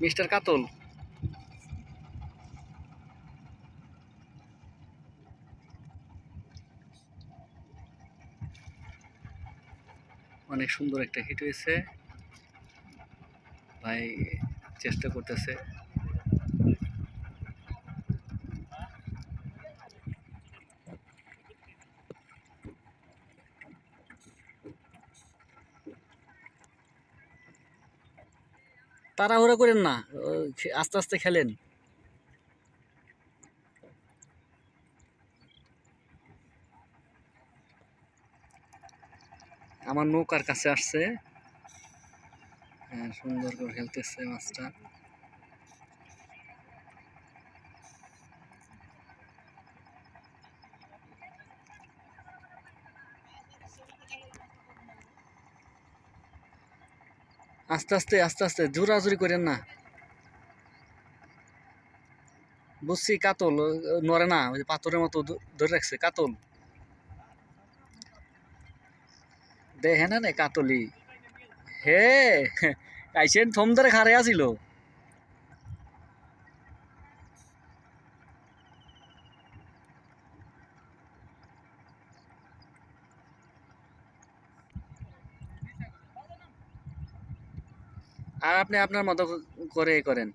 Mister কাতল? অনেক সুন্দর একটা হিট হয়েছে। ভাই চেষ্টা করতেছে। তাড়াহুড়া করেন না আস্তে আস্তে খেলেন। আমার নৌকার কাছে আসছে। হ্যাঁ সুন্দর করে খেলতেছে মাছটা। আস্তে আস্তে আস্তে আস্তে, জোরাজুরি করেন না। বুঝছি, কাতল নড়ে না, ওই পাথরের মতো ধরে রাখছে, কাতল। দেখে না রে কাতলি। হে, আইসেন থম ধরে খারে আছিল আর আপনি আপনার মতো করে করেন।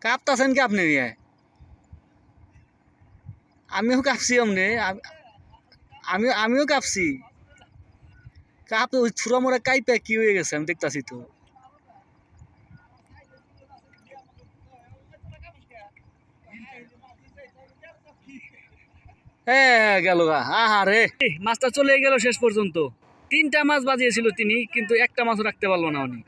কাঁপতাছেন কি আপনি নিয়ে? আমিও কাঁপছি অমনি। আম- আমি আমিও কাঁপছি। কাপ ছুরা মোড়া কাইপে কি হয়ে গেছে আমি দেখতাছি তো। হ্যাঁ গেল গা। মাছটা চলে গেল শেষ পর্যন্ত। তিনটা মাছ বাজিয়েছিল তিনি, কিন্তু একটা মাছও রাখতে পারল না উনি।